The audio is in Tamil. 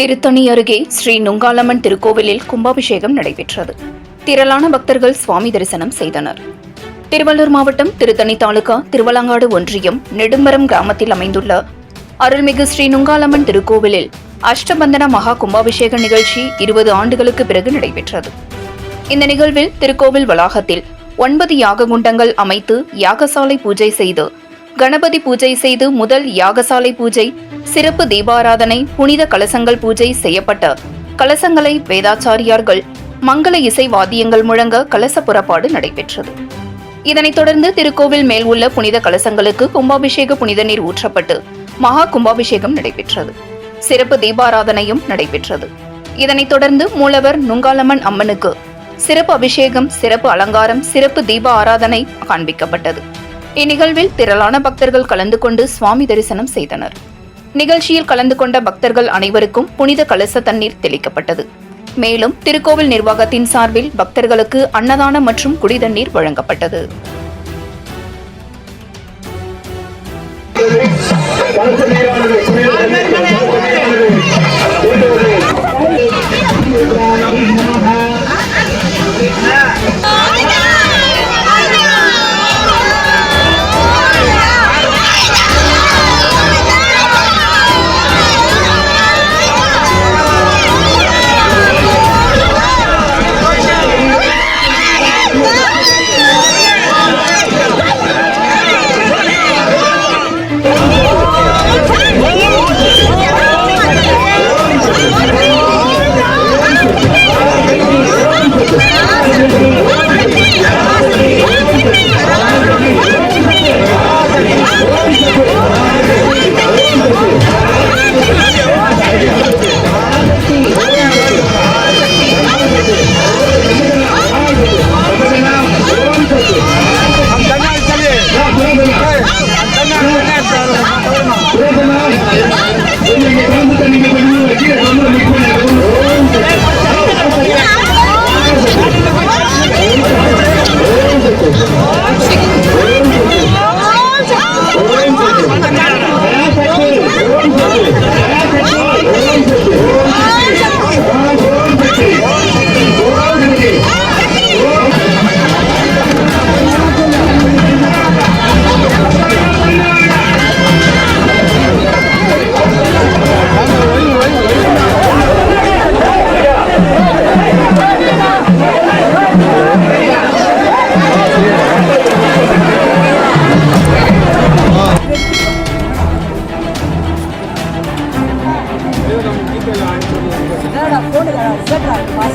திருத்தணி அருகே ஸ்ரீ நுங்காலம்மன் திருக்கோவிலில் கும்பாபிஷேகம் நடைபெற்றது. திரளான பக்தர்கள் சுவாமி தரிசனம் செய்தனர். திருவள்ளூர் மாவட்டம் திருத்தணி தாலுகா திருவலங்காடு ஒன்றியம் நெடும்பரம் கிராமத்தில் அமைந்துள்ள அருள்மிகு ஸ்ரீ நுங்காலம்மன் திருக்கோவிலில் அஷ்டபந்தன மகா கும்பாபிஷேக நிகழ்ச்சி இருபது ஆண்டுகளுக்கு பிறகு நடைபெற்றது. இந்த நிகழ்வில் திருக்கோவில் வளாகத்தில் ஒன்பது யாக குண்டங்கள் அமைத்து யாகசாலை பூஜை செய்து கணபதி பூஜை செய்து முதல் யாகசாலை பூஜை சிறப்பு தீபாராதனை புனித கலசங்கள் பூஜை செய்யப்பட்ட கலசங்களை வேதாச்சாரியார்கள் மங்கள இசை வாத்தியங்கள் முழங்க கலச புறப்பாடு நடைபெற்றது. இதனைத் தொடர்ந்து திருக்கோவில் மேல் உள்ள புனித கலசங்களுக்கு கும்பாபிஷேக புனித நீர் ஊற்றப்பட்டு மகா கும்பாபிஷேகம் நடைபெற்றது. சிறப்பு தீபாராதனையும் நடைபெற்றது. இதனைத் தொடர்ந்து மூலவர் நுங்காலம்மன் அம்மனுக்கு சிறப்பு அபிஷேகம் சிறப்பு அலங்காரம் சிறப்பு தீப ஆராதனை காண்பிக்கப்பட்டது. இந்நிகழ்வில் திரளான பக்தர்கள் கலந்து கொண்டு சுவாமி தரிசனம் செய்தனர். நிகழ்ச்சியில் கலந்து கொண்ட பக்தர்கள் அனைவருக்கும் புனித கலச தண்ணீர் தெளிக்கப்பட்டது. மேலும் திருக்கோவில் நிர்வாகத்தின் சார்பில் பக்தர்களுக்கு அன்னதானம் மற்றும் குடிதண்ணீர் வழங்கப்பட்டது. लड़ा जब